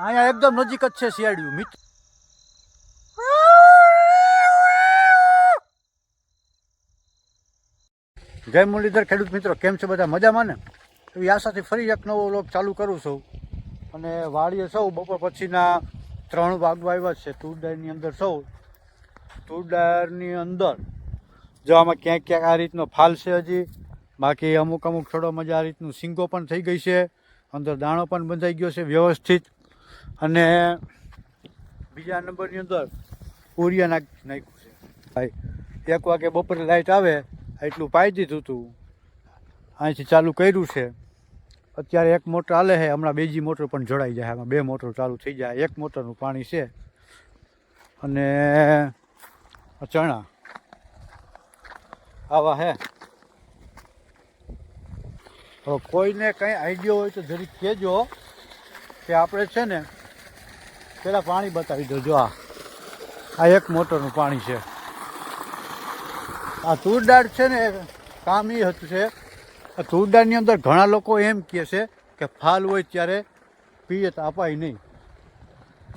અહીંયા એકદમ નજીક જ છે શિયાળિયું, મિત્ર. જય મુરલીધર ખેડૂત મિત્રો, કેમ છે બધા? મજામાં ને? એવી આશાથી ફરી એક નવો લોક ચાલુ કરું છું. અને વાડીએ સૌ બપોર પછીના ત્રણ વાગવા આવ્યા છે તુરદારની અંદર સૌ. તુરદારની અંદર જો આમાં ક્યાંક ક્યાંક આ રીતનો ફાલ છે હજી. બાકી અમુક અમુક છોડોમાં જ આ રીતનું સિંગો પણ થઈ ગઈ છે. અંદર દાણો પણ બંધાઈ ગયો છે વ્યવસ્થિત. અને બીજા નંબરની અંદર ઉરિયા નાખ નાખ્યું છે. ભાઈ, એક વાગે બપોરે લાઇટ આવે, એટલું પાઈ દીધું હતું અહીંથી ચાલુ કર્યું છે. અત્યારે એક મોટર હાલે છે, હમણાં બીજી મોટર પણ જોડાઈ જાય આમાં બે મોટર ચાલુ થઈ જાય. એક મોટરનું પાણી છે અને ચણા. આવા હે. કોઈને કંઈ આઈડિયો હોય તો જરીક કહેજો કે આપણે છે ને પહેલાં પાણી બતાવી દો, જો આ. આ એક મોટરનું પાણી છે. આ તુરદાળ છે ને કામ એ હતું છે. આ તુરદાળની અંદર ઘણા લોકો એમ કહે છે કે ફાલ હોય ત્યારે પિયત અપાય નહીં.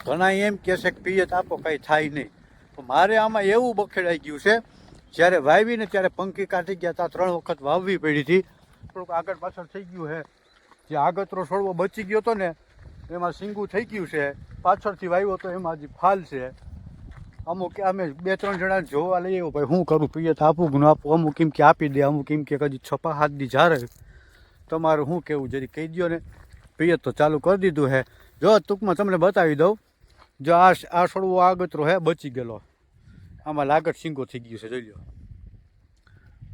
ઘણા એમ કહે છે કે પિયત આપો, કંઈ થાય નહીં. તો મારે આમાં એવું બખેડાઈ ગયું છે, જ્યારે વાવીને ત્યારે પંખી કાઢી ગયા હતા ત્રણ વખત વાવવી પડી હતી. થોડુંક આગળ પાછળ થઈ ગયું છે. જે આગતરો છોડવો બચી ગયો હતો ને એમાં સિંગું થઈ ગયું છે. પાછળથી વાવ્યો તો એમાં હજી ફાલ છે. અમુક અમે બે, ત્રણ જણા જોવા લઈ આવ્યો, ભાઈ શું કરું? પિયત આપું કે આપું? અમુક એમ કે આપી દે, અમુક એમ કે કદી છપા હાથ દી જારે તમારું શું કહેવું જરી કહી દો ને. પિયત તો ચાલુ કરી દીધું હે. જો, ટૂંકમાં તમને બતાવી દઉં. જો આ આ છોડવો આગતરો હે, બચી ગયેલો. આમાં લાગત સિંગો થઈ ગયું છે, જોઈ લો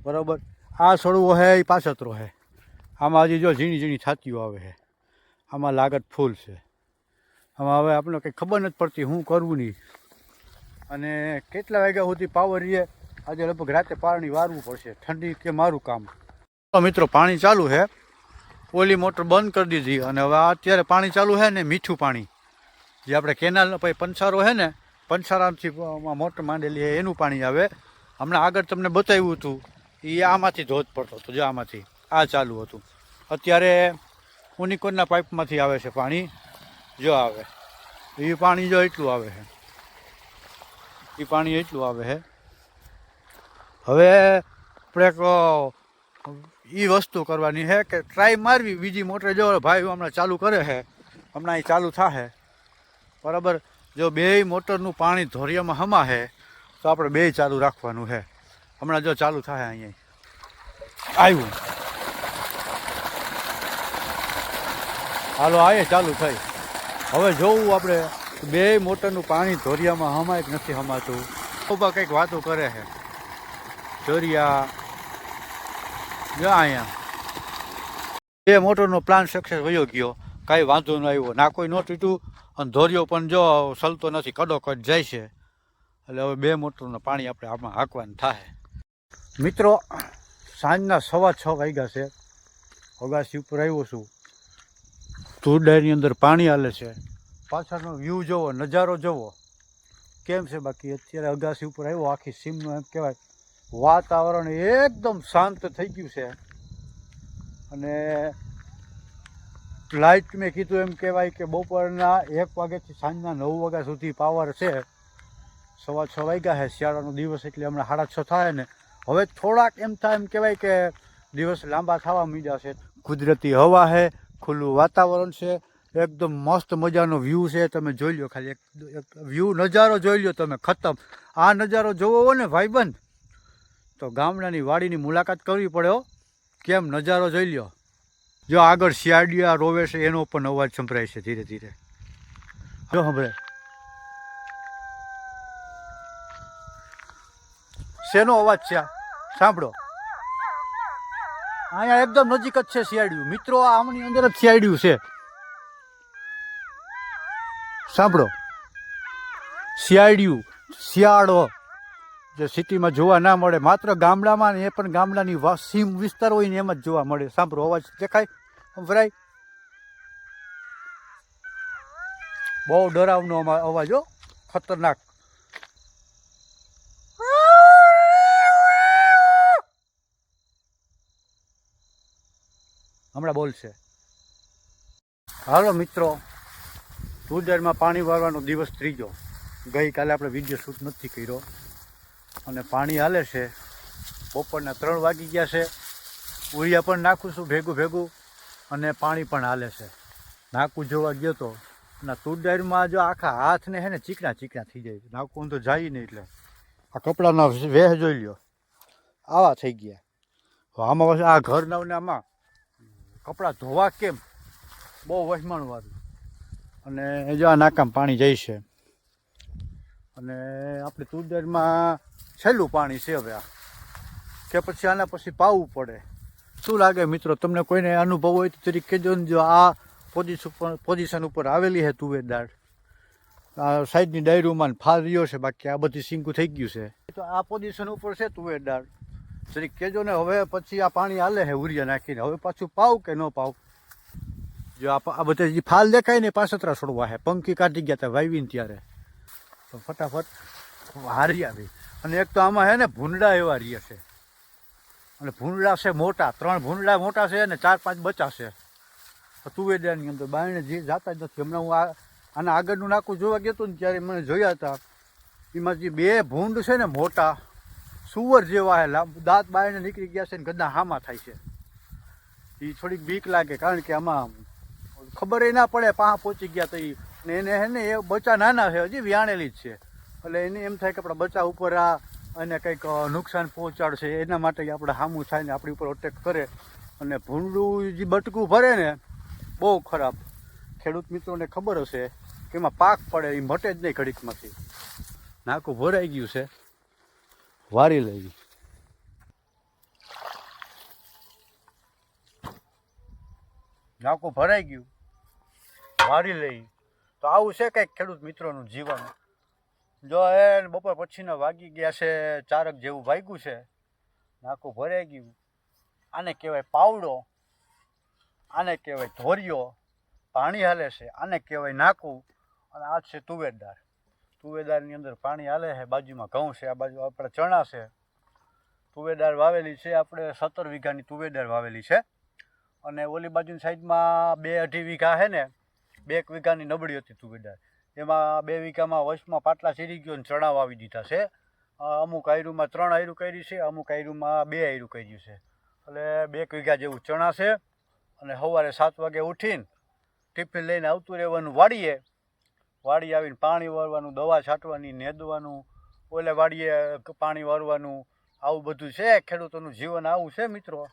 બરાબર? આ છોડવો હે, એ પાછતરો હે. આમાં હજી જો ઝીણી ઝીણી છાતીઓ આવે છે આમાં લાગત ફૂલ છે. આમાં હવે આપણે કંઈ ખબર નથી પડતી શું કરવું નહીં. અને કેટલા વાગ્યા સુધી પાવર રહીએ આજે લગભગ રાતે પાણી વારવું પડશે. ઠંડી કે મારું કામ? મિત્રો, પાણી ચાલુ છે. ઓલી મોટર બંધ કરી દીધી અને હવે અત્યારે પાણી ચાલુ છે ને મીઠું પાણી. જે આપણે કેનાલ પછી પંસારો છે ને પંચારામથી મોટર માંડેલી છે, એનું પાણી આવે. હમણાં આગળ તમને બતાવ્યું હતું. એ આમાંથી ધોધ પડતો હતો, જો આમાંથી. આ ચાલુ હતું. અત્યારે ઉનિકોનના પાઇપમાંથી આવે છે પાણી, જો આવે. એ પાણી જો એટલું આવે છે. એ પાણી એટલું આવે છે. હવે આપણે એ વસ્તુ કરવાની છે કે ટ્રાય મારવી. બીજી મોટર જો ભાઈ હમણાં ચાલુ કરે છે, હમણાં એ ચાલુ થશે બરાબર? જો બે મોટરનું પાણી ધોરિયામાં હમા છે, તો આપણે બે ચાલુ રાખવાનું છે. હમણાં જો ચાલુ થાય અહીંયા. આવ્યું હાલો, આયે ચાલુ થઈ. હવે જોવું આપણે, બે મોટરનું પાણી ધોરિયામાં હમાય જ નથી હમાતું? ઊભા કંઈક વાતો કરે છે. ધોરિયા, જો અહીંયા. બે મોટરનો પ્લાન સક્સેસ વયો ગયો. કાંઈ વાંધો ન આવ્યો. ના, કોઈ ન તૂટ્યું. અને ધોરિયો પણ જો સલતો નથી, કડોકડ જાય છે. એટલે હવે બે મોટરનું પાણી આપણે આમાં હાંકવાનું થાય. મિત્રો, સાંજના સવા છ વાગ્યા છે. અગાસી ઉપર આવ્યો છું. તુરડાની અંદર પાણી હાલે છે. પાછળનો વ્યૂ જોવો, નજારો જોવો. કેમ છે બાકી? અત્યારે અગાસી ઉપર આવ્યો, આખી સીમનું એમ કહેવાય. વાતાવરણ એકદમ શાંત થઈ ગયું છે. અને લાઇટ મેં કીધું એમ કહેવાય કે બપોરના એક વાગ્યાથી સાંજના નવ વાગ્યા સુધી પાવર છે. સવા છ વાગ્યા છે શિયાળાનો દિવસ એટલે હમણાં સાડા છ થાય ને. હવે થોડાક એમ થાય એમ કહેવાય કે દિવસ લાંબા થવા મીડ્યા છે. કુદરતી હવા છે ખુલ્લું વાતાવરણ છે. એકદમ મસ્ત મજાનો વ્યૂ છે. તમે જોઈ લો ખાલી એક એક વ્યૂ નજારો જોઈ લો તમે, ખતમ. આ નજારો જોવો હોય ને, ભાઈબંધ. તો ગામડાની વાડીની મુલાકાત કરવી પડે કેમ? નજારો જોઈ લ્યો. જો આગળ શિયાળિયા રોવે છે, એનો પણ અવાજ સંભળાય છે ધીરે ધીરે. જો સંભળાય. શેનો અવાજ છે સાંભળો. અહીંયા એકદમ નજીક જ છે શિયાળિયું. મિત્રો આમની અંદર જ શિયાળિયું છે. સાંભળો. શિયાળિયું, શિયાળો, જે સિટીમાં જોવા ના મળે, માત્ર ગામડામાં એ પણ ગામડાની સીમ વિસ્તાર હોય ને એમ જ જોવા મળે. સાંભળો, અવાજ દેખાય? સંભળાય બહુ ડરાવનો અવાજ હો. ખતરનાક. હમણાં બોલશે હાલો મિત્રો તુજારમાં પાણી વાળવાનો દિવસ ત્રીજો. ગઈકાલે આપણે વીડિયો શૂટ નથી કર્યો. અને પાણી હાલે છે. બપોરના ત્રણ વાગી ગયા છે. ઉરિયા પણ નાખું છું ભેગું ભેગું. અને પાણી પણ હાલે છે. નાકું જોવા ગયો તો, અને તુરદારમાં જો આખા હાથને હે ને ચીકણા ચીકણા થઈ જાય નાકું તો જાય નહીં એટલે. આ કપડાના વેહ જોઈ લ્યો. આવા થઈ ગયા. આમાં આ ઘરના ને આમાં કપડાં ધોવા કેમ? બહુ વહેમાણું વાળું અને જો આ નાકામ પાણી જાય છે. અને આપણે તુરદારમાં છેલ્લું પાણી છે હવે આ. કે પછી આના પછી પાવું પડે. શું લાગે મિત્રો? તમને કોઈને અનુભવ હોય તો તરીકે કહેજો ને જો આ પોઝિશન પોઝિશન ઉપર આવેલી છે તુવેર દાળ. આ સાઈડની ડાયરીમાં ફાર રહ્યો છે. બાકી આ બધી સિંકું થઈ ગયું છે. તો આ પોઝિશન ઉપર છે તુવેર દાળ. જરીક કહેજો ને હવે પછી આ પાણી હાલે છે ઉરિયા નાખીને. હવે પાછું પાવ કે ન પાવ? જો આ બધા જે ફાલ દેખાય ને પાછતરા છોડવા હે. પંખી કાઢી ગયા હતા વાવીને ત્યારે. તો ફટાફટ હારી આવી. અને એક તો આમાં હે ને ભૂંડા એવા રહ્યા છે. અને ભૂંડા છે મોટા, ત્રણ ભૂંડા મોટા છે અને ચાર પાંચ બચા છે. તો અંદર બાયણે જે જાતા જ નથી. હમણાં હું આ આના આગળનું નાકું જોવા ગયો હતો ને ત્યારે મને જોયા હતા. એમાં જે બે ભૂંડ છે ને મોટા સુવર જેવા હે. દાંત બાયને નીકળી ગયા છે ને ગદા હામાં થાય છે. એ થોડીક બીક લાગે, કારણ કે આમાં ખબર ના પડે પાહ પહોંચી ગયા તો એ એને હે ને એ બચ્ચા નાના છે, હજી વ્યાણેલી જ છે. એટલે એને એમ થાય કે આપણા બચ્ચા ઉપર આ અને કંઈક નુકસાન પહોંચાડશે, એના માટે આપણે હામું થાય ને આપણી ઉપર અટેક કરે. અને ભૂંડું જે બટકું ભરે ને, બહુ ખરાબ. ખેડૂત મિત્રોને ખબર હશે કે એમાં પાક પડે એ મટે જ નહીં ઘડીકમાંથી. નાકું ભરાઈ ગયું છે. વારી લઈ નાકું ભરાઈ ગયું. વારી લઈ. તો આવું છે કંઈક ખેડૂત મિત્રોનું જીવન. જો એ બપોર પછીના વાગી ગયા છે, ચારક જેવું વાગ્યું છે. નાકું ભરાઈ ગયું. આને કહેવાય પાવડો. આને કહેવાય ધોરિયો. પાણી હાલે છે. આને કહેવાય નાકું અને આ છે તુવેરદાર તુવેરદારની અંદર પાણી હાલે છે, બાજુમાં ઘઉં છે, આ બાજુ આપણે ચણા છે. તુવેદાર વાવેલી છે, આપણે સત્તર વીઘાની તુવેદાર વાવેલી છે. અને ઓલી બાજુની સાઈડમાં બે અઢી વીઘા છે ને, બે એક વીઘાની નબળી હતી તુવેદાર. એમાં બે વીઘામાં વર્ષમાં પાટલા ચીરી ગયો ને ચણા વાવી દીધા છે. અમુક આયરુમાં ત્રણ આયરું કરી છે, અમુક આયરુમાં બે આયરું કર્યું છે. એટલે બે વીઘા જેવું ચણા છે. અને સવારે સાત વાગે ઉઠીને ટિફિન લઈને આવતું રહેવાનું વાડીએ વાડી આવીને પાણી વારવાનું દવા છાંટવાની, નેદવાનું, ઓલે વાડીએ પાણી વાળવાનું, આવું બધું છે? ખેડૂતોનું જીવન આવું છે મિત્રો?